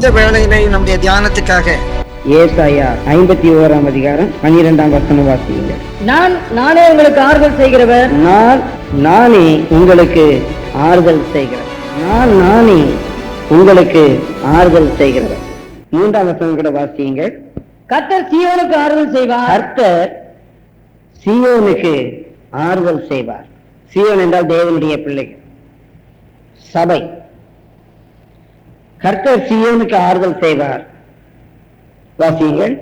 இந்த வேளையிலே நம்முடைய தியானத்துக்காக. ஏசாயா ஐம்பத்தி ஓராம் அதிகாரம் பன்னிரெண்டாம் வசனம் வாசிங்க நான் நானே உங்களுக்கு ஆறுதல் செய்கிறவர். நான் நானே உங்களுக்கு ஆறுதல் செய்கிறேன். நான் நானே உங்களுக்கு ஆறுதல் செய்கிறேன். மூன்றாம் வசனம் கூட வாசியுங்க கர்த்தர் சீயோனுக்கு ஆறுதல் செய்வார். கர்த்தர் சீயோனுக்கு ஆறுதல் செய்வார். சீயோன் என்றால் தேவனுடைய பிள்ளைகள். சபை. கர்த்தர் சீயோனுக்கு ஆறுதல் செய்வார். வாசியுங்கள்.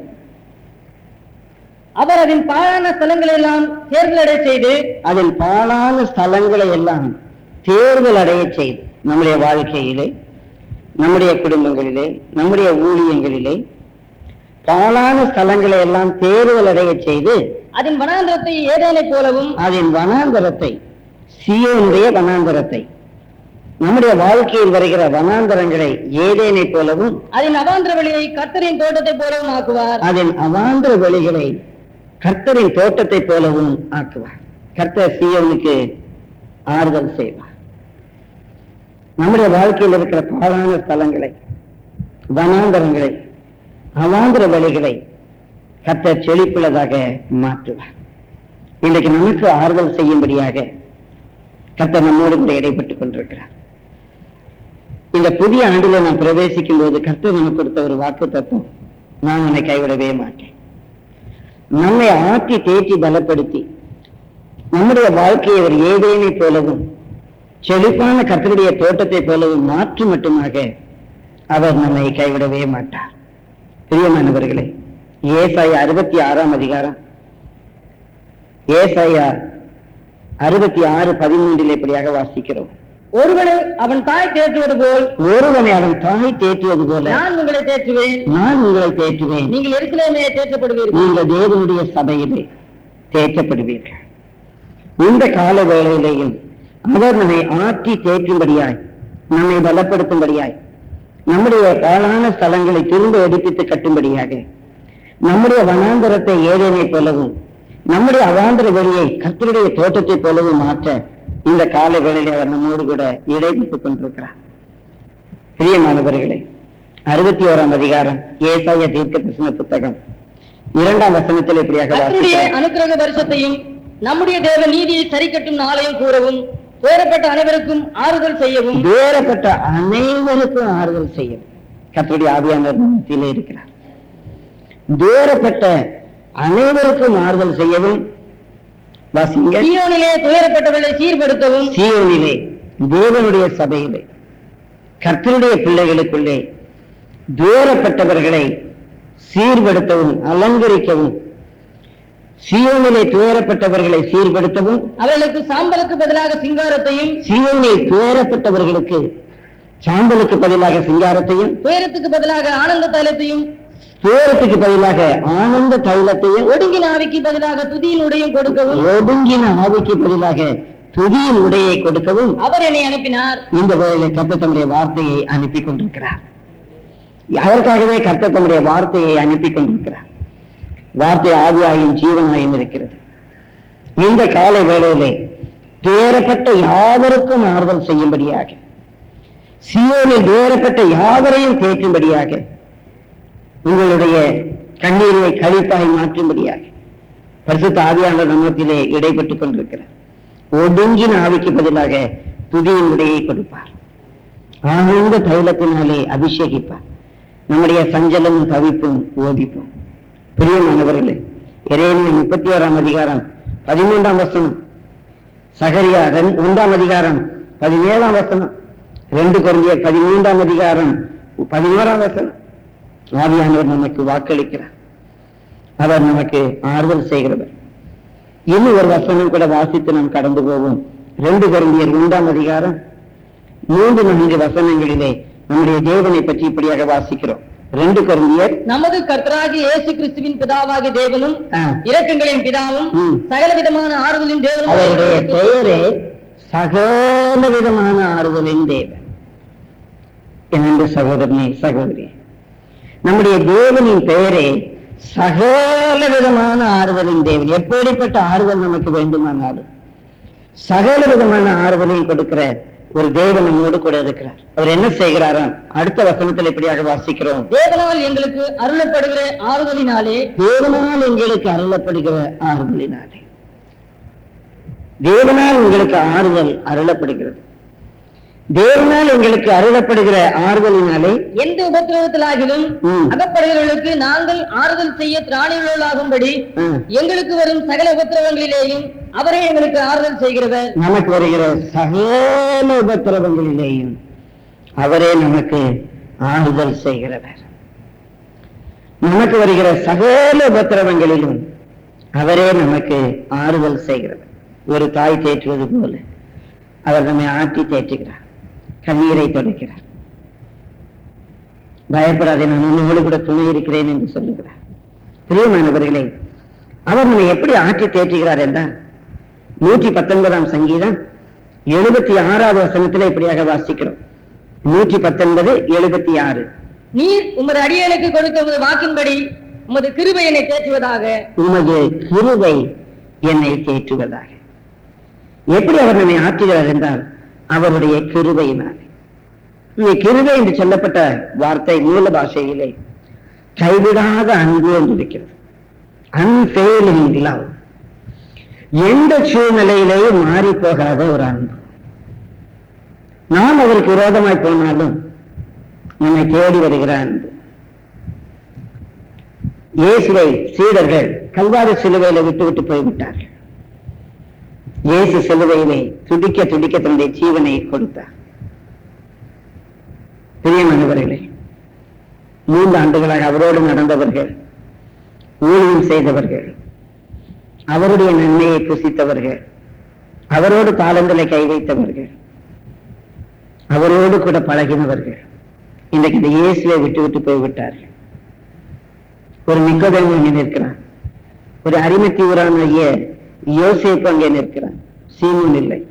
அவர் அதன் பாழான ஸ்தலங்களை எல்லாம் தேர்தலடை செய்து அதில் பாழான ஸ்தலங்களை எல்லாம் தேர்தல் அடைய செய்து நம்முடைய வாழ்க்கையிலே நம்முடைய குடும்பங்களிலே நம்முடைய ஊழியங்களிலே பாழான ஸ்தலங்களை எல்லாம் தேர்தல் அடைய செய்து அதன் வனாந்திரத்தை ஏதேனை போலவும் அதன் வனாந்தரத்தை சீயோனுடைய வனாந்தரத்தை நம்முடைய வாழ்க்கையில் வருகிற வனாந்தரங்களை ஏதேனை போலவும் அதன் அவாந்திர வழியை கர்த்தரின் தோட்டத்தை போலவும் ஆக்குவார். அதன் அவாந்திர வழிகளை கர்த்தரின் தோட்டத்தை போலவும் ஆக்குவார். கர்த்தர் சீயோனுக்கு ஆறுதல் செய்வார். நம்முடைய வாழ்க்கையில் இருக்கிற பாழான ஸ்தலங்களை வனாந்தரங்களை அவாந்திர வழிகளை கர்த்தர் செழிப்புள்ளதாக மாற்றுவார். இன்றைக்கு நமக்கு ஆறுதல் செய்யும்படியாக கர்த்தர் நம்மோடு கூட இடைப்பட்டுக் கொண்டிருக்கிறார். இந்த புதிய ஆண்டில நான் பிரவேசிக்கும் போது கர்த்தர் நமக்கு கொடுத்த ஒரு வாக்கு தத்துவம். நான் உன்னை கைவிடவே மாட்டேன். நம்மை ஆற்றி தேற்றி பலப்படுத்தி நம்முடைய வாழ்க்கையை ஒரு ஏதேனை போலவும் செழிப்பான கத்தருடைய தோட்டத்தை போலவும் மாற்றி மட்டுமாக அவர் நம்மை கைவிடவே மாட்டார். பிரியமானவர்களே ஏசாய அறுபத்தி ஆறாம் அதிகாரம். ஏசாயா அறுபத்தி ஆறு பதிமூன்றில் இப்படியாக வாசிக்கிறோம். ஒருவனை அவன் தாய் தேற்றுவது போல் ஒருவனை அவன் தாய் தேற்றுவது போல நான் உங்களை தேற்றுவேன். நான் உங்களை தேற்றுவேன். நீங்கள் எருசலேமே தேற்றப்படுவீர்கள். நீங்கள் தேவனுடைய சபையிலே தேற்றப்படுவீர்கள். இந்த கால வேளையிலேயும் அவர் நம்மை ஆற்றி தேற்றும்படியாய் நம்மை பலப்படுத்தும்படியாய் நம்முடைய பாழான ஸ்தலங்களை திரும்ப எடுப்பித்து கட்டும்படியாக நம்முடைய வனாந்தரத்தை ஏதேனை போலவும் நம்முடைய அவாந்தர வெளியை கர்த்தருடைய தோட்டத்தை போலவும் மாற்ற இந்த கால வேளையிலே அவர் நம்மோடு கூட இடைப்பட்டுக் கொண்டிருக்கிறார். பிரியமானவர்களே அறுபத்தி ஓராம் அதிகாரம் ஏசாய தீர்க்க தரிசன புத்தகம். இரண்டாம் வசனத்தில் இப்படியாக. அனுக்கிரக வருஷத்தையும் நம்முடைய தேவ நீதியை சரிக்கட்டும் நாளையும் கூறவும் துயரப்பட்ட அனைவருக்கும் ஆறுதல் செய்யவும். வேறப்பட்ட அனைவருக்கும் ஆறுதல் செய்யும் கர்த்தருடைய ஆவியானவர் மத்தியிலே இருக்கிறார். வேறப்பட்ட அனைவருக்கும் ஆறுதல் செய்யவும் வாசிங்க சீயோனிலே துயரப்பட்டவர்களை சீர்படுத்தவும் சீயோனிலே தேவனுடைய சபையிலே கர்த்தருடைய பிள்ளைகளுக்குள்ளே துயரப்பட்டவர்களை சீர்படுத்தவும் அலங்கரிக்கவும் சீயோனிலே துயரப்பட்டவர்களை சீர்படுத்தவும் அவர்களுக்கு சாம்பலுக்கு பதிலாக சிங்காரத்தையும் சீயோனில் துயரப்பட்டவர்களுக்கு சாம்பலுக்கு பதிலாக சிங்காரத்தையும் துயரத்துக்கு பதிலாக ஆனந்த தைலத்தையும் துயரத்துக்கு பதிலாக ஆனந்த தைலத்தையும் ஒடுங்கின ஆவிக்கு பதிலாக துதியின் உடையும் கொடுக்கவும். ஒடுங்கின ஆவிக்கு பதிலாக துதியின் உடையை கொடுக்கவும் அவர் என்னை அனுப்பினார். இந்த வேளையில கர்த்தர் தம்முடைய வார்த்தையை அனுப்பி கொண்டிருக்கிறார். அதற்காகவே கர்த்தர் தம்முடைய வார்த்தையை அனுப்பி கொண்டிருக்கிறார்? வார்த்தை ஆவியாயும் ஜீவனாயும் இருக்கிறது. இந்த காலை வேளையிலே துயரப்பட்ட யாவருக்கும் ஆறுதல் செய்யும்படியாக சியோனில் துயரப்பட்ட யாவரையும் தேற்றும்படியாக உங்களுடைய கண்ணீரை கழிப்பாய் மாற்றும்படியாக பரிசுத்த ஆவியாளர் நம்மத்திலே இடைப்பட்டுக் கொண்டிருக்கிறார். ஒடுங்கின ஆவிக்கு பதிலாக துதியின் உடையை கொடுப்பார். ஆழ்ந்த தைலத்தினாலே அபிஷேகிப்பார். நம்முடைய சஞ்சலமும் தவிப்பும் ஓதிப்போம். பிரியமானவர்களே இறைவனின் முப்பத்தி ஓராம் அதிகாரம் பதிமூன்றாம் வசனம். சகரியா ஒன்றாம் அதிகாரம் பதினேழாம் வசனம். ரெண்டு குறைஞ்சிய பதிமூன்றாம் அதிகாரம் பதினோராம் வசனம். ஆவியானவர் நமக்கு வாக்களிக்கிறார். அவர் நமக்கு ஆறுதல் செய்கிறவர். இன்னும் ஒரு வசனம் கூட வாசித்து நாம் கடந்து போவோம். ரெண்டு குறைந்தியர் ஒன்றாம் அதிகாரம் மூன்று நான்கு வசனங்களிலே நம்முடைய தேவனை பற்றி இப்படியாக வாசிக்கிறோம். ரெண்டு குறைந்தியர் நமது கர்த்தராகிய இயேசு கிறிஸ்துவின் பிதாவாகிய தேவனும். இரக்கங்களின் பிதாவும். சகல விதமான ஆறுதலின் அவருடைய தேவனும் பெயரே சகல விதமான ஆறுதலின் தேவன். என்னென்று சகோதரனே சகோதரி நம்முடைய தேவனின் பெயரே சகல விதமான ஆறுதலின் தேவன். எப்படிப்பட்ட ஆறுதல் நமக்கு வேண்டுமானாலும். சகல விதமான ஆறுதலையும் கொடுக்கிற ஒரு தேவன் நம்மோடு கூட இருக்கிறார். அவர் என்ன செய்கிறாராம் அடுத்த வசனத்தில் இப்படியாக வாசிக்கிறோம். தேவனால் எங்களுக்கு அருளப்படுகிற ஆறுதலினாலே தேவனால் எங்களுக்கு அருளப்படுகிற ஆறுதலினாலே. தேவனால் உங்களுக்கு ஆறுதல் அருளப்படுகிறது. தேவனால் எங்களுக்கு அருளப்படுகிற ஆறுதலினாலே எந்த உபத்திரவத்திலாகிலும் ம். அகப்படுகிறவர்களுக்கு நாங்கள் ஆறுதல் செய்ய திராணியுள்ளவர்களாகும்படி ம், எங்களுக்கு வரும் சகல உபத்திரவங்களிலேயும் அவரே எங்களுக்கு ஆறுதல் செய்கிறவர். நமக்கு வருகிற சகல உபத்திரவங்களிலேயும் அவரே நமக்கு ஆறுதல் செய்கிறவர். நமக்கு வருகிற சகல உபத்திரவங்களிலும் அவரே நமக்கு ஆறுதல் செய்கிறவர். ஒரு தாய் தேற்றுவது போல அவர் நம்மை ஆட்டி தேற்றுகிறார். கண்ணீரை தொடக்கிறார். பயப்படாதே நான் உன்னோடு கூட துணை இருக்கிறேன் என்று சொல்லுகிறார். பிரியமானவர்களே அவர் நம்மை எப்படி ஆட்டி தேற்றுகிறார் என்றால் நூற்றி பத்தொன்பதாம் சங்கீதம் எழுபத்தி ஆறாவது வசனத்தில் இப்படியாக வாசிக்கிறோம். நூற்றி பத்தொன்பது எழுபத்தி ஆறு. நீர் உமது அடியனுக்கு கொடுத்த உமது வாக்கின்படி உமது கிருபை என்னை தேற்றுவதாக. உமது கிருபை என்னை தேற்றுவதாக. எப்படி அவர் நம்மை ஆற்றுகிறார் என்றால் அவருடைய கிருபையினால். இந்த கிருபை என்று சொல்லப்பட்ட வார்த்தை மூல பாஷையிலே கைவிடாத அன்பு என்று இருக்கிறது. அன்பேலிங் லவ் எந்த சூழ்நிலையிலேயும் மாறி போகாத ஒரு அன்பு. நாம் அவருக்கு விரோதமாய் போனாலும் நம்மை தேடி வருகிற அன்பு. இயேசுவை சீடர்கள் கல்வாரி சிலுவையில விட்டு விட்டு போய்விட்டார்கள். இயேசு சிலுவையிலே துடிக்க துடிக்க தன்னுடைய ஜீவனை கொடுத்தார். பிரியமானவர்களே மூன்று ஆண்டுகளாக அவரோடு நடந்தவர்கள் ஊழியம் செய்தவர்கள் அவருடைய நன்மையை புசித்தவர்கள் அவரோடு காலங்களை கை வைத்தவர்கள் அவரோடு கூட பழகினவர்கள் இன்றைக்கு இந்த இயேசுவை விட்டு விட்டு போய்விட்டார்கள். ஒரு நிக்கோதேமு இருக்கிறான் ஒரு அரிமத்தி ஊரான யோசிப்பு அங்கே நிற்கிறான். சீமன் இல்லை.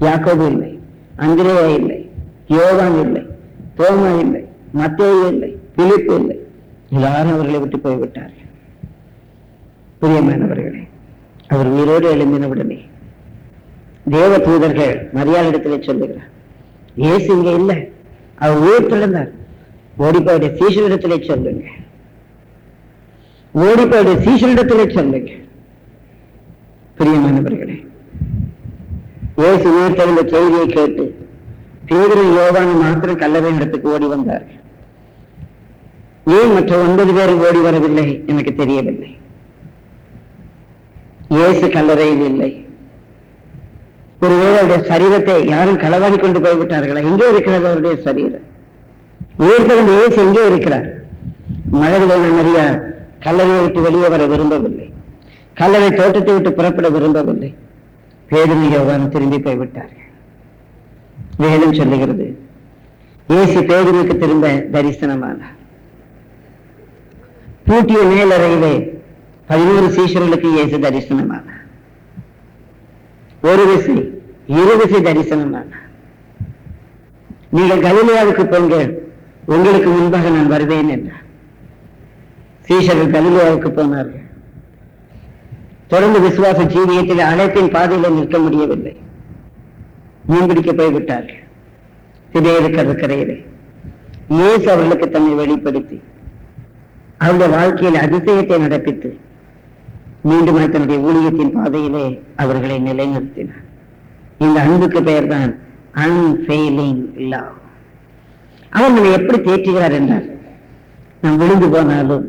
யாக்கோபு இல்லை. அந்திரேயா இல்லை. யோகான் இல்லை. தோமா இல்லை. மத்தேயு இல்லை. பிலிப்பு இல்லை. எல்லாரும் அவர்களை விட்டு போய்விட்டார்கள். பிரியமானவர்களே அவர் உயிரோடு எழுந்தினவுடனே தேவ தூதர்கள் மரியாதையிடத்திலே சொல்லுகிறார். ஏசு இங்க இல்லை. அவர் உயிர் திறந்தார் ஓடி போயுடைய சீசனிடத்திலே சொல்லுங்க ஓடி போயுடைய சீசனிடத்திலே சொல்லுங்க பிரியமானவர்களே இயேசு உயிர் தெரிந்த செய்தியை கேட்டு பேதுரு யோகான் மாத்திரம் கல்லறை இடத்துக்கு ஓடி வந்தார்கள் ஏன் மற்ற ஒன்பது பேர் ஓடி வரவில்லை எனக்கு தெரியவில்லை. இயேசு கல்லறையில் இல்லை. ஒருவேளை அவருடைய சரீரத்தை யாரும் களவாடி கொண்டு போய்விட்டார்களா? எங்கே இருக்கிறது அவருடைய சரீரம்? உயிர்த்தவன் இயேசு எங்கே இருக்கிறார்? மழை மரியா கல்லறையை விட்டு வெளியே வர விரும்பவில்லை. கல்லறை தோட்டத்தை விட்டு புறப்பட விரும்பவில்லை. பேதனி யோவான் திரும்பி போய்விட்டார்கள் வேதம் சொல்லுகிறது இயேசு பேதனுக்கு திரும்ப தரிசனமானார். பூட்டிய மேலறையிலே பதினோரு சீஷர்களுக்கு இயேசு தரிசனமானார். ஒரு விசை இரு விசை தரிசனமானார். நீங்கள் கலிலியாவுக்கு போங்கள் உங்களுக்கு முன்பாக நான் வருவேன் என்றார். சீஷர்கள் கலிலியாவுக்கு போனார்கள். தொடர்ந்து விசுவாச ஜீவியத்தில் அழைப்பின் பாதையில நிற்க முடியவில்லை. மீன்பிடிக்க போய்விட்டார்கள். திடீர் கடற்கரையிலே இயேசு அவர்களுக்கு தன்னை வெளிப்படுத்தி அவருடைய வாழ்க்கையில் அதிசயத்தை நடப்பித்து மீண்டும் தன்னுடைய ஊழியத்தின் பாதையிலே அவர்களை நிலைநிறுத்தினார். இந்த அன்புக்கு பெயர்தான் அன்ஃபெயிலிங் லவ் அவர் நம்மை எப்படி தேற்றுகிறார் என்றார் நாம் விழுந்து போனாலும்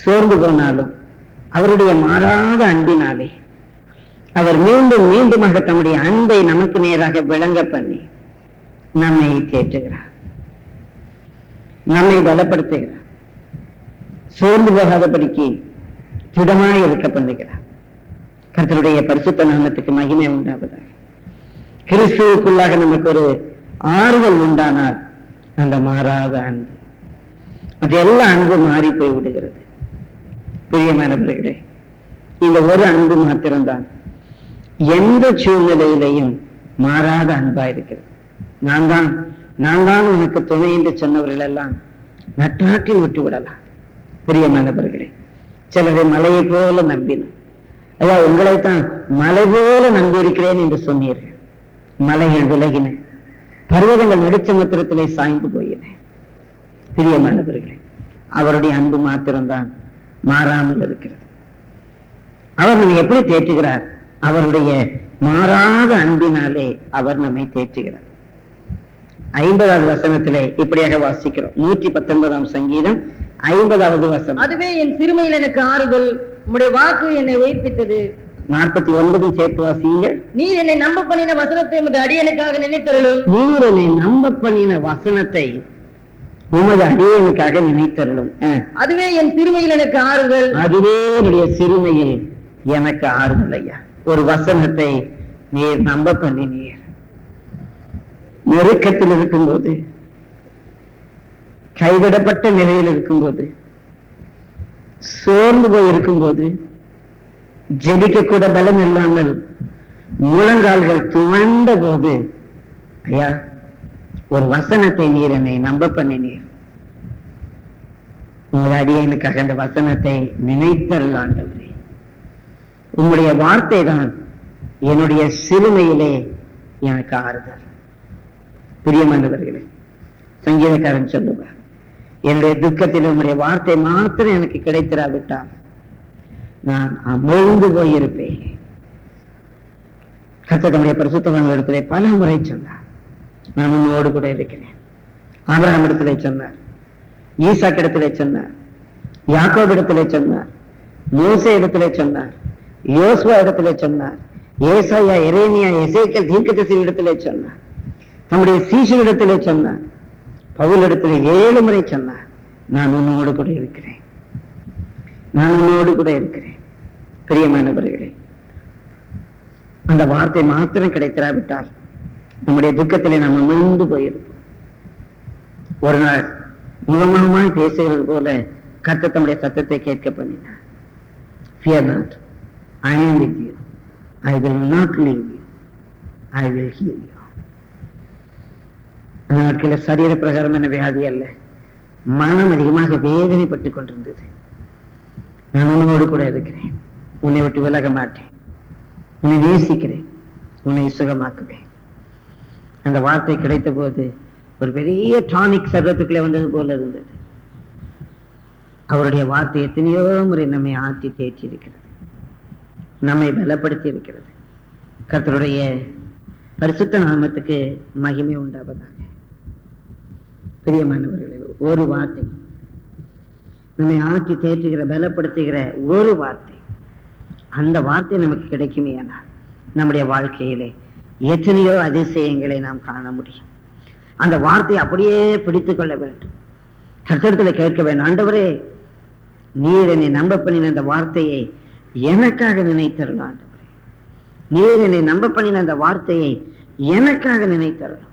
சோர்ந்து போனாலும் அவருடைய மாறாத அன்பினாலே அவர் மீண்டும் மீண்டுமாக தம்முடைய அன்பை நமக்கு நேராக விளங்க பண்ணி நம்மை தேற்றுகிறார். நம்மை பலப்படுத்துகிறார். சோர்ந்து போகாதபடிக்கு திடமாய் இருக்க பண்ணுகிறார். கர்த்தருடைய பரிசுத்த நாமத்துக்கு மகிமை உண்டாவதாக. கிறிஸ்துவுக்குள்ளாக நமக்கு ஒரு ஆறுதல் உண்டானால் அந்த மாறாத அன்பு. அது எல்லா அன்பு மாறி போய் விடுகிறது பிரியமானவர்களே இந்த ஒரு அன்பு மாத்திரம்தான். எந்த சூழ்நிலையிலையும் மாறாத அன்பா இருக்கிறது. நான் தான் நான் தான் உனக்கு துணை என்று சொன்னவர்கள் எல்லாம் நட்டாட்டி விட்டு விடலாம் பிரியமானவர்களே சிலரை மலையை போல நம்பினோம். ஐயா உங்களைத்தான் மலை போல நம்பியிருக்கிறேன் என்று சொன்னீர்கள். மலைகள் விலகின. பர்வதங்கள் நடுச்சமுத்திரத்திலே சாய்ந்து போயின. பிரியமானவர்களே அவருடைய அன்பு மாத்திரம்தான் மாறாமல் இருக்கிறது. அவர் நம்மை எப்படி தேற்றுகிறார்? அவருடைய மாறாத அன்பினாலே அவர் நம்மை தேற்றுகிறார். ஐம்பதாவது வசனத்திலே இப்படியாக வாசிக்கிறோம். நூற்றி பத்தொன்பதாம் சங்கீதம் ஐம்பதாவது வசனம். அதுவே என் சிறுமையில் எனக்கு ஆறுதல். உம்முடைய வாக்கு என்னை உயிர்ப்பித்தது நாற்பத்தி ஒன்பதும் சேர்த்து வாசியுங்கள் நீர் என்னை நம்ப பண்ணின வசனத்தை உமது அடியனுக்காக நினைத்தருளும். நீர் என்னை நம்ப பண்ணின வசனத்தை உமது அடியனுக்காக நினைத்தருளும். அதுவே என் சிறுமையில் எனக்கு ஆறுதல். அதுவே என்னுடைய சிறுமையில் எனக்கு ஆறுதல் ஐயா. ஒரு வசனத்தை நீர் நம்ப பண்ணினீர். நெருக்கத்தில் இருக்கும்போது கைவிடப்பட்ட நிலையில் இருக்கும்போது சோர்ந்து போய் இருக்கும்போது ஜெபிக்க கூட பலம் இல்லாமல் முழங்கால்கள் துவண்ட போது ஐயா ஒரு வசனத்தை நீர் என்னை நம்ப பண்ணினீர் உங்கள் அடியனுக்காக அந்த வசனத்தை நினைத்தருள் ஆண்டவரே. வார்த்தை தான் என்னுடைய சிறுமையிலே எனக்கு ஆறுதல். பிரியமானவர்களே சங்கீதக்காரன் சொல்லுவார் என்னுடைய துக்கத்தில் உங்களுடைய வார்த்தை மாத்திரம் எனக்கு கிடைத்திராவிட்டால் நான் அமிழ்ந்து போயிருப்பேன். கத்தனுடைய பரிசுத்தமான இடத்திலே பல முறை சொன்னார் நான் உன்னோடு கூட இருக்கிறேன். ஆபராம் இடத்திலே சொன்னார். ஈசாக் இடத்திலே சொன்னார். யாக்கோப் இடத்திலே சொன்னார். மோசே இடத்திலே சொன்னார். யோசுவா இடத்திலே சொன்னார். ஏசாயா எரேமியா எசேக்கல் தீர்க்கதரிசி இடத்திலே சொன்னார். நம்முடைய சீஷர் இடத்திலே சொன்னார். பவுல் ஏழு முறை சொன்னார். நான் உன்னோடு கூட இருக்கிறேன். நான் உன்னோடு கூட இருக்கிறேன். பிரியமானவர்களே அந்த வார்த்தை மாத்திரம் கிடைத்திராவிட்டால் நம்முடைய துக்கத்திலே நம்ம அமிழ்ந்து போயிருக்கோம் ஒரு நாள் முகமுகமாய் பேசுகிறது போல கத்த தம்முடைய சத்தத்தை கேட்க பண்ணினார். Fear not, I am with you. I will not leave நாட்களில் சரீர பிரகாரமான வியாதி அல்ல. மனம் அதிகமாக வேதனைப்பட்டுக் கொண்டிருந்தது. நான் உன்னோடு கூட இருக்கிறேன். உன்னை விட்டு விலக மாட்டேன். உன்னை நேசிக்கிறேன். உன்னை சுகமாக்குவேன். அந்த வார்த்தை கிடைத்த போது ஒரு பெரிய டானிக் சர்வத்துக்குள்ளே வந்தது போல இருந்தது. அவருடைய வார்த்தை எத்தனையோ முறை நம்மை ஆட்டி தேற்றி இருக்கிறது நம்மை பலப்படுத்தி இருக்கிறது கர்த்தருடைய பரிசுத்த நாமத்துக்கு மகிமை உண்டாவதாக. பிரியமானவர்களே ஒரு வார்த்தை. நம்மை ஆட்டி தேற்றுகிற பலப்படுத்துகிற ஒரு வார்த்தை. அந்த வார்த்தை நமக்கு கிடைக்குமே ஆனால் நம்முடைய வாழ்க்கையிலே எத்தனையோ அதிசயங்களை நாம் காண முடியும். அந்த வார்த்தையை அப்படியே பிடித்து கொள்ள வேண்டும். கர்த்தரத்தில் கேட்க வேண்டும் ஆண்டவரே நீர் என்னை நம்ப பண்ணின அந்த வார்த்தையை எனக்காக நினைத்தருள் ஆண்டவரே. நீர் என்னை நம்ப பண்ணின அந்த வார்த்தையை எனக்காக நினைத்தருள்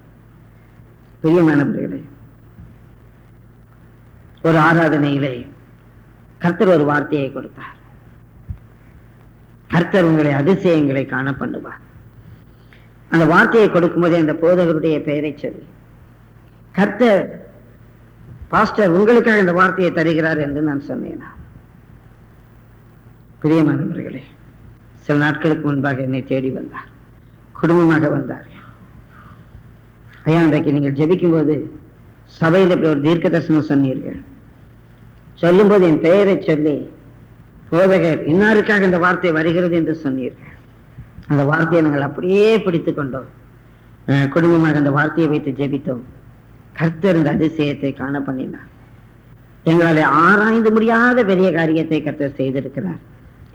பிரியமானவர்களே ஒரு ஆராதனையிலே கர்த்தர் ஒரு வார்த்தையை கொடுத்தார். கர்த்தர் உங்களை அதிசயங்களை காண பண்ணுவார். அந்த வார்த்தையை கொடுக்கும்போதே அந்த போதகருடைய பெயரை சொல்லி. கர்த்தர் பாஸ்டர் உங்களுக்காக இந்த வார்த்தையை தருகிறார் என்று நான் சொன்னேன்? பிரியமானவர்களே சில நாட்களுக்கு முன்பாக என்னை தேடி வந்தார். குடும்பமாக வந்தார். ஐயா இன்றைக்கு நீங்கள் ஜெபிக்கும் போது சபையில் இப்படி ஒரு தீர்க்க தரிசனம் சொன்னீர்கள். சொல்லும்போது என் பெயரை சொல்லி போதகர் இன்னாருக்காக இந்த வார்த்தை வருகிறது என்று சொன்னீர்கள். அந்த வார்த்தையை நாங்கள் அப்படியே பிடித்து கொண்டோம். குடும்பமாக அந்த வார்த்தையை வைத்து ஜெபித்தோம். கர்த்தர் இந்த அதிசயத்தை காண பண்ணினார். எங்களால் ஆராய்ந்து முடியாத பெரிய காரியத்தை கர்த்தர் செய்திருக்கிறார்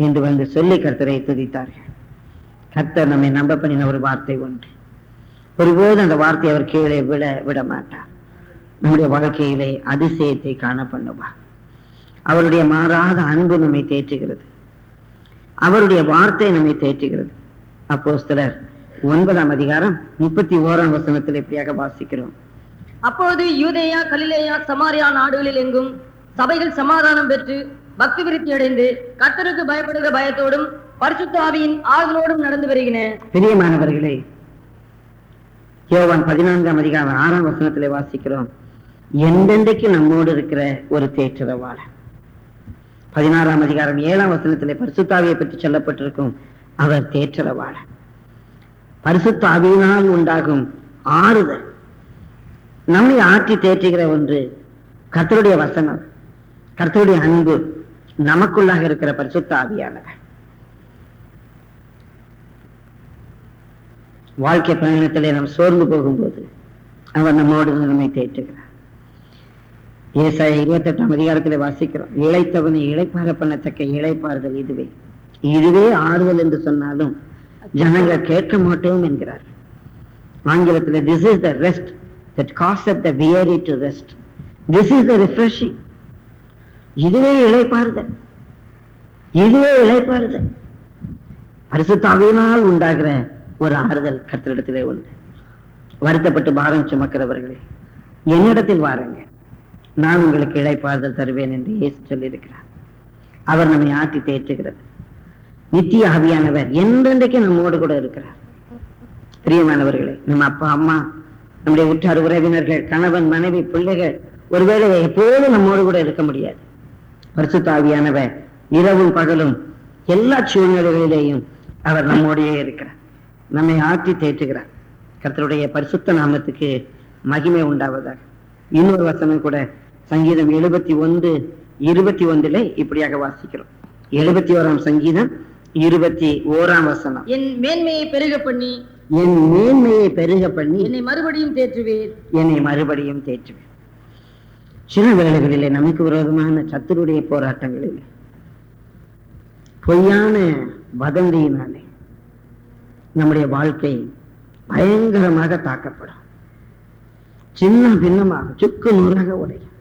என்று வந்து சொல்லி கர்த்தரை துதித்தார்கள். கர்த்தர் நம்மை நம்ப பண்ணின ஒரு வார்த்தை உண்டு ஒருபோது அந்த வார்த்தை அவர் கீழே விட விட மாட்டார். நம்முடைய வாழ்க்கையிலே அதிசயத்தை காண பண்ணுவார். அவருடைய மாறாத அன்பு நம்மை தேற்றுகிறது. அவருடைய வார்த்தை நம்மை தேற்றுகிறது. அப்போஸ்தலர் ஒன்பதாம் அதிகாரம் முப்பத்தி ஓராம் வசனத்தில் இப்படியாக வாசிக்கிறோம். அப்பொழுது யூதேயா கலிலேயா சமாரியா நாடுகளில் எங்கும் சபைகள் சமாதானம் பெற்று பக்தி விருத்தி அடைந்து கர்த்தருக்கு பயப்படுகிற பயத்தோடும் பரிசுத்த ஆவியின் ஆறுதலோடும் நடந்து வருகின. பிரியமானவர்களே யோவான் பதினான்காம் அதிகாரம் ஆறாம் வசனத்திலே வாசிக்கிறோம். எந்தெந்தைக்கு நம்மோடு இருக்கிற ஒரு தேற்றரவாளர் பதினாறாம் அதிகாரம் ஏழாம் வசனத்திலே பரிசுத்தாவியை பற்றி சொல்லப்பட்டிருக்கும். அவர் தேற்றரவாளர் பரிசுத்தாவியினால் உண்டாகும் ஆறுதல். நம்மை ஆற்றி தேற்றுகிற ஒன்று கர்த்தருடைய வசனம். கர்த்தருடைய அன்பு நமக்குள்ளாக இருக்கிற பரிசுத்த ஆவியானவர். வாழ்க்கை பயணத்திலே நாம் சோர்ந்து போகும்போது அவர் நம்மோடு நம்மை தேற்றுகிறார். ஏசாய இருபத்தி எட்டாம் அதிகாரத்திலே வாசிக்கிறோம் இழைத்தவனை இழைப்பார பண்ணத்தக்க இழைப்பார்கள் இதுவே. இதுவே ஆறுதல் என்று சொன்னாலும் ஜனங்கள் கேட்க மாட்டோம் என்கிறார். ஆங்கிலத்தில் this is the rest that cast the weary to rest this is the refreshing இதுவே இழைப்பாறுதல் இதுவே இழைப்பாறுதல் பரிசுத்தாவியினால் உண்டாகிற ஒரு ஆறுதல் கர்த்தரிடத்திலே உண்டு. வருத்தப்பட்டு பாரம் சுமக்கிறவர்களே என்னிடத்தில் வாருங்க. நான் உங்களுக்கு இழைப்பாறுதல் தருவேன் என்று இயேசு சொல்லியிருக்கிறார். அவர் நம்மை ஆட்டி தேற்றுகிறது. நித்திய ஆவியானவர் என்றென்றைக்கு நம்மோடு கூட இருக்கிறார். பிரியமானவர்களே நம்ம அப்பா அம்மா நம்முடைய உற்றார் உறவினர்கள் கணவன் மனைவி பிள்ளைகள் ஒருவேளை எப்போதும் நம்மோடு கூட இருக்க முடியாது. பரிசுத்த ஆவியானவர் இரவும் பகலும் எல்லா சூழ்நிலைகளிலேயும் அவர் நம்மோடையே இருக்கிறார். நம்மை ஆற்றி தேற்றுகிறார். கர்த்தருடைய பரிசுத்த நாமத்துக்கு மகிமை உண்டாவதாக. இன்னொரு வசனம் கூட சங்கீதம் எழுபத்தி ஒன்று இருபத்தி ஒன்றிலே இப்படியாக வாசிக்கிறோம். எழுபத்தி ஓராம் சங்கீதம் இருபத்தி ஓராம் வசனம். என் மேன்மையை பெருக பண்ணி என் மேன்மையை பெருக பண்ணி என்னை மறுபடியும் தேற்றுவீர். என்னை மறுபடியும் தேற்றுவேன் சில வேளைகளிலே நமக்கு விரோதமான சத்துருடைய போராட்டங்களில் பொய்யான வதந்தியினாலே நம்முடைய வாழ்க்கை பயங்கரமாக தாக்கப்படும். சின்ன பின்னமாக சுக்கு நூறாக உடையும்.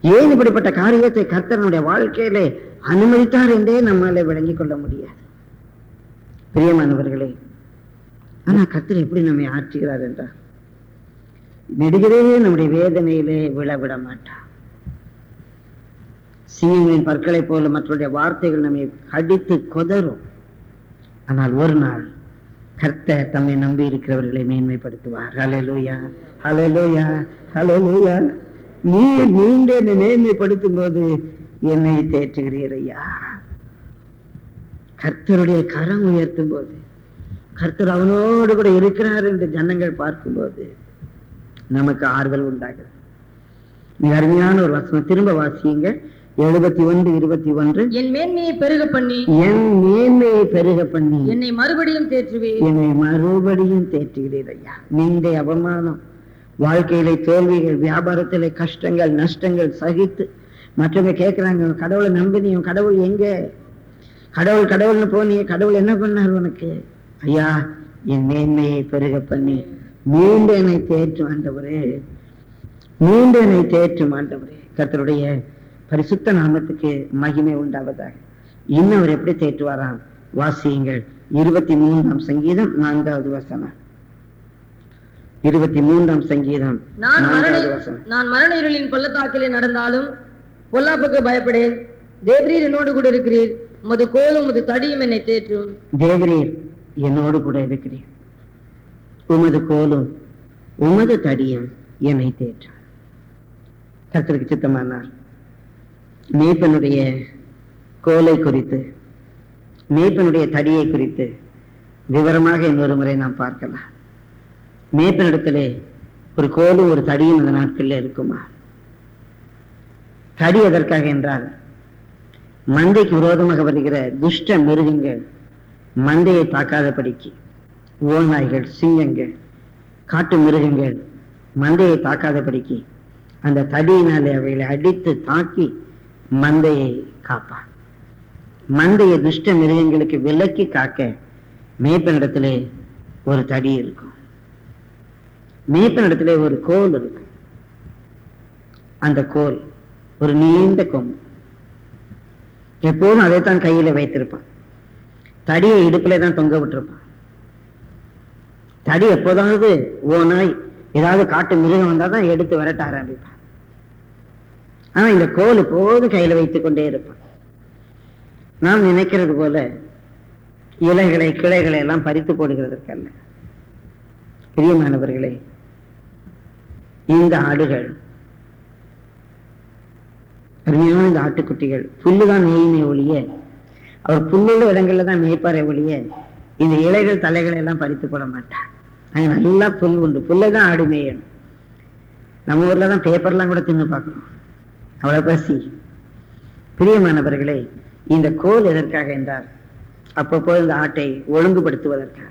ஏன் இப்படிப்பட்ட காரியத்தை கர்த்தனுடைய வாழ்க்கையிலே அனுமதித்தார் என்றே நம்மாலே விளங்கிக் கொள்ள முடியாது. பிரியமானவர்களே ஆனா கர்த்தர் எப்படி நம்மை ஆற்றுகிறார் என்றார்? நெடுகிறே நம்முடைய வேதனையிலே விழவிட மாட்டார். சிங்கங்களின் பற்களை போல மற்றவருடைய வார்த்தைகள் நம்மை கடித்து கொதரும் ஆனால் ஒரு நாள் கர்த்தர் தம்மை நம்பி இருக்கிறவர்களை மேன்மைப்படுத்துவார். ஹalleluya ஹalleluya ஹalleluya நீ நீண்ட என்னை மேன்மைப்படுத்தும் போது என்னை தேற்றுகிறீர் ஐயா. கர்த்தருடைய கரம் உயர்த்தும் போது கர்த்தர் அவனோடு கூட இருக்கிறார் என்று ஜனங்கள் பார்க்கும்போது நமக்கு ஆறுதல் உண்டாகுது மிக அருமையான ஒரு வசனம். திரும்ப வாசியுங்க. எழுபத்தி ஒன்று இருபத்தி ஒன்று. என் மேன்மையை பெருக பண்ணி. என் மேன்மையை பெருக பண்ணி. என்னை மறுபடியும் தேற்றுவீர். என்னை மறுபடியும் தேற்றுகிறீர் ஐயா. நீண்ட அவமானம். வாழ்க்கையிலே தோல்விகள் வியாபாரத்திலே கஷ்டங்கள் நஷ்டங்கள் சகித்து மற்றவங்க கேட்கிறாங்க கடவுளை நம்பினியும் கடவுள் எங்க? கடவுள் கடவுள்னு போனீங்க கடவுள் என்ன பண்ணார் உனக்கு? ஐயா என் மேன்மையை பெருக பண்ணி மீண்டும் என்னை தேற்றும் ஆண்டவரே. மீண்டும் என்னை தேற்றும் ஆண்டவரே. கர்த்தருடைய பரிசுத்த நாமத்துக்கு மகிமை உண்டாவதாக. இன்னும் அவர் எப்படி தேற்றுவாராம்? வாசியுங்கள். இருபத்தி மூன்றாம் சங்கீதம் நான்காவது வசனம். இருபத்தி மூன்றாம் சங்கீதம் நான் மரண இருளின் பள்ளத்தாக்கிலே நடந்தாலும் பொல்லாப்புக்கு பயப்படேன் தேவரீர் என்னோடு கூட இருக்கிறீர். உமது கோலும் உமது தடியும் என்னை தேற்றும். தேவரீர் என்னோடு கூட இருக்கிறீர். உமது கோலும் உமது தடியும் என்னை தேற்றும் கர்த்தருக்கு சித்தமானார். மேய்ப்பனுடைய கோலை குறித்து மேய்ப்பனுடைய தடியை குறித்து விவரமாக இன்னொரு முறை நாம் பார்க்கலாம். மேய்ப்பனிடத்திலே ஒரு கோலும் ஒரு தடியும் அந்த நாட்களில் இருக்குமா? தடி எதற்காக என்றால் மந்தைக்கு விரோதமாக வருகிற துஷ்ட மிருகங்கள் மந்தையை தாக்காதபடிக்கு ஓநாய்கள் சிங்கங்கள் காட்டு மிருகங்கள் மந்தையை தாக்காதபடிக்கு அந்த தடியினாலே அவைகளை அடித்து தாக்கி மந்தையை காப்பான் மந்தையை துஷ்ட மிருகங்களுக்கு விலக்கி காக்க மேய்ப்பனிடத்திலே ஒரு தடி இருக்கும். மேய்ப்பனிடத்திலே ஒரு கோல் இருக்கும். அந்த கோல் ஒரு நீண்ட கொம்பு. எப்போதும் அதைத்தான் கையில வைத்திருப்பான். தடியை இடுப்புல தான் தொங்க விட்டுருப்பான். தடி எப்போதாவது ஓனாய் ஏதாவது காட்டு மிருகம் வந்தா தான் எடுத்து விரட்ட ஆரம்பிப்பான். ஆனா இந்த கோல் எப்போதும் கையில வைத்துக் கொண்டே இருப்பான். நாம் நினைக்கிறது போல இலைகளை கிளைகளை எல்லாம் பறித்து போடுகிறதற்கல்ல பிரியமானவர்களே இந்த ஆடுகள் அருமையான இந்த ஆட்டுக்குட்டிகள். புல்லுதான் மேயுமே ஒழிய அவர் புல்லுள்ள இடங்கள்ல தான் மேய்ப்பாரே ஒழிய இந்த இலைகள் தலைகளை எல்லாம் பறித்து போட மாட்டார். அங்க நல்லா புல் உண்டு. புல்லை தான் ஆடு மேயணும் நம்ம ஊர்ல தான் பேப்பர்லாம் கூட தின்னு பார்க்கணும். அவ்வளவு பசி. பிரியமானவர்களே இந்த கோல் எதற்காக என்றார் அப்பப்போ இந்த ஆட்டை ஒழுங்குபடுத்துவதற்காக.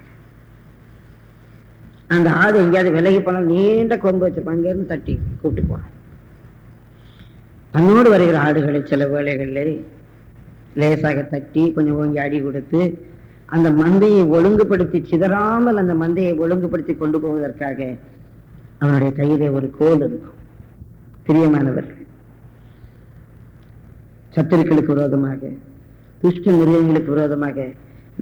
அந்த ஆடு எங்கேயாவது விலகி போனால் நீண்ட கொம்பு வச்சிருப்பாங்க அங்கிருந்து தட்டி கூப்பிட்டு போவான் தன்னோடு வருகிற ஆடுகளை சில வேளைகளில் லேசாக தட்டி கொஞ்சம் ஓங்கி அடி கொடுத்து அந்த மந்தையை ஒழுங்குபடுத்தி சிதறாமல் அந்த மந்தையை ஒழுங்குபடுத்தி கொண்டு போவதற்காக அவனுடைய கையிலே ஒரு கோல் இருக்கும். பிரியமானவர்கள் சத்துருக்களுக்கு விரோதமாக துஷ்ட மிருகங்களுக்கு விரோதமாக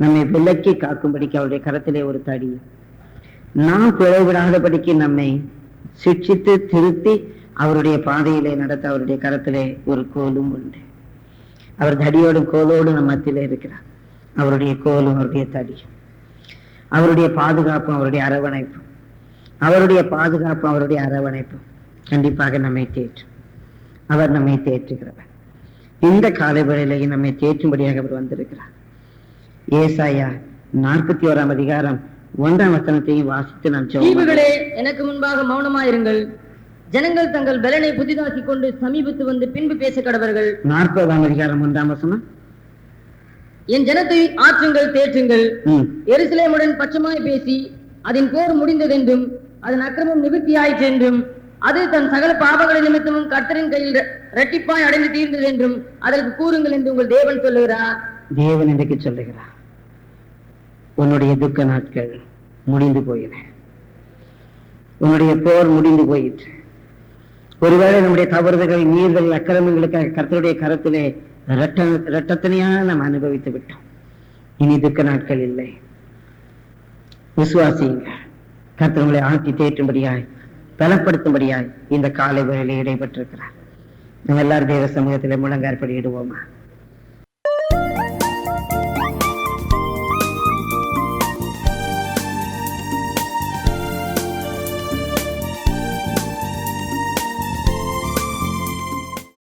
நம்மை விலக்கி காக்கும்படிக்கு அவருடைய கரத்திலே ஒரு தடி. நாம் பிழைவிடாதபடிக்கு நம்மை சிக்ஷித்து திருத்தி அவருடைய பாதையிலே நடத்த அவருடைய கரத்திலே ஒரு கோலும் உண்டு. அவர் தடியோடும் கோலோடும் நம் மத்தியிலே இருக்கிறார். அவருடைய கோலும் அவருடைய தடி அவருடைய பாதுகாப்பும் அவருடைய அரவணைப்பும். அவருடைய பாதுகாப்பும் அவருடைய அரவணைப்பும் கண்டிப்பாக நம்மை தேற்றும். அவர் நம்மை தேற்றுகிறவர். இந்த காலை வேளையிலேயே நம்மை தேற்றும்படியாக அவர் வந்திருக்கிறார். ஏசாயா நாற்பத்தி ஓராம் அதிகாரம் ஒன்றாம் வசனத்தையும் வாசித்து நாம் ஜெபம் தீவுகளே எனக்கு முன்பாக மௌனமாயிருங்கள். ஜனங்கள் தங்கள் பலனை புதிதாக்கிக் கொண்டு சமீபத்து வந்து பின்பு பேச கடவர்கள் நாற்பதாம் அதிகாரம் ஒன்றாம் வசனம். என் ஜனத்தை ஆற்றுங்கள் தேற்றுங்கள். எருசலேமுடன் பட்சமாய் பேசி அதன் போர் முடிந்ததென்றும் அதன் அக்கிரமம் நிவர்த்தியாயிற்று என்றும் அது தன் சகல பாவங்களின் நிமித்தமும் கர்த்தரின் கையில் ரெ- இரட்டிப்பாய் அடைந்து தீர்ந்தது என்றும் அதற்கு கூறுங்கள் என்று உங்கள் தேவன் சொல்லுகிறார். தேவன் இன்றைக்கு சொல்லுகிறார். உன்னுடைய துக்க நாட்கள் முடிந்து போயின. உன்னுடைய போர் முடிந்து போயிற்று. ஒருவேளை நம்முடைய தவறுதல்கள் நீர்கள் அக்கிரமங்களுக்காக கர்த்தருடைய கரத்திலே ரட்ட ரட்டத்தனையாக நாம் அனுபவித்து விட்டோம். இனி துக்க நாட்கள் இல்லை. விசுவாசிங்க கர்த்தவங்களை ஆழ்த்தி ஆட்டி தேற்றும்படியாய் பலப்படுத்தும்படியாய் இந்த காலை வேளையிலே இடைபெற்றிருக்கிறார். நம்ம எல்லாரும் தேவ சமூகத்திலே முழங்காற்படி இடுவோமா?